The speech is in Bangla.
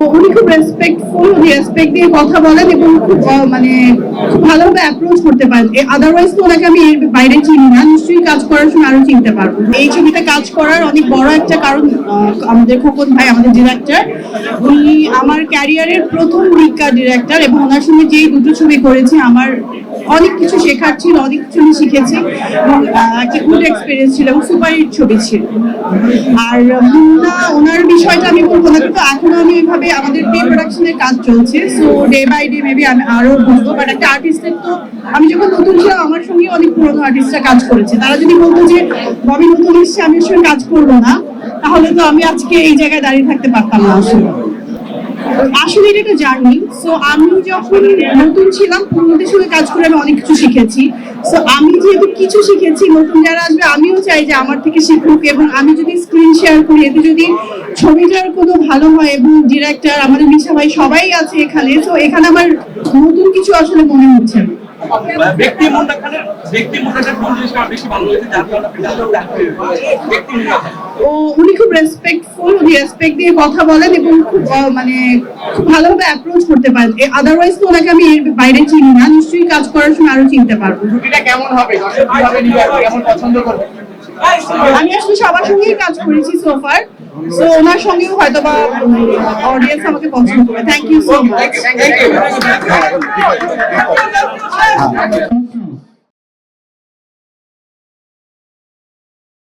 উনি খুব রেসপেক্টফুল রেসপেক্ট দিয়ে কথা বলেন এবং খুব মানে খুব ভালোভাবে অ্যাপ্রোচ করতে পারেন। আদারওয়াইজ তো ওনাকে আমি এর বাইরে চিনি না, নিশ্চয়ই কাজ করার সময় আরও চিনতে পারব। এই ছবিতে কাজ করার অনেক বড় একটা কারণ আমাদের খোকন ভাই, আমাদের ডিরেক্টর উনি আমার ক্যারিয়ারের প্রথম রিকা ডিরেক্টর এবং ওনার সঙ্গে যেই দুটো ছবি করেছি, আমার অনেক কিছু শেখার ছিল, অনেক কিছু আমি শিখেছি এবং একটা গুড এক্সপিরিয়েন্স ছিল এবং সুপার হিট ছবি ছিল। আর মুন্না, ওনার বিষয়টা আমি বলব না এখনও আমি এইভাবে আমাদের প্রি প্রোডাকশনের কাজ চলছে so day by day maybe আমি আরও বুঝব বাট একটা আর্টিস্টের তো, আমি যখন নতুন ছিলাম, আমার সঙ্গে অনেক পুরোনো আর্টিস্টরা কাজ করেছে। তারা যদি বলতো যে নতুন আমি সঙ্গে কাজ করব না, তাহলে তো আমি আজকে এই জায়গায় দাঁড়িয়ে থাকতে পারতাম না আসলে। আসলে এটা একটা জার্নি সো আমি যখন নতুন ছিলাম সঙ্গে কাজ করে আমি অনেক কিছু শিখেছি। সো আমি যেহেতু কিছু শিখেছি, নতুন যারা আসবে, আমিও চাই যে আমার থেকে শিখুক, এবং আমি যদি স্ক্রিন শেয়ার করি, এতে যদি ছবিটার কোনো ভালো হয় এবং ডিরেক্টর আমাদের মিশা ভাই সবাই আছে এখানে তো এখানে আমার নতুন কিছু আসলে মনে হচ্ছে না। ব্যক্তি মনটা খানের ব্যক্তি মনটা কোন জিনিসটা আমার বেশি ভালো লেগেছে যার কারণে আপনি ডাক্তার ডাক্তার ব্যক্তি মনটা ও উনি খুব রেসপেক্টফুল উনি রেসপেক্ট দিয়ে কথা বলেন এবং খুব মানে খুব ভালোভাবে অ্যাপ্রোচ করতে পারেন। আদারওয়াইজ তো ওনাকে আমি এর বাইরে চিনি না নিশ্চয়ই কাজ করার সময় আরও চিনতে পারব। ছুটিটা কেমন হবে? দর্শক কীভাবে নিবে? আর কেমন পছন্দ করবে? আমি আসলে সবার সঙ্গেই কাজ করেছি সোফার সো ওনার সঙ্গেও হয়তো বা অডিয়েন্স আমাকে পছন্দ করবে। Thank you so much thank you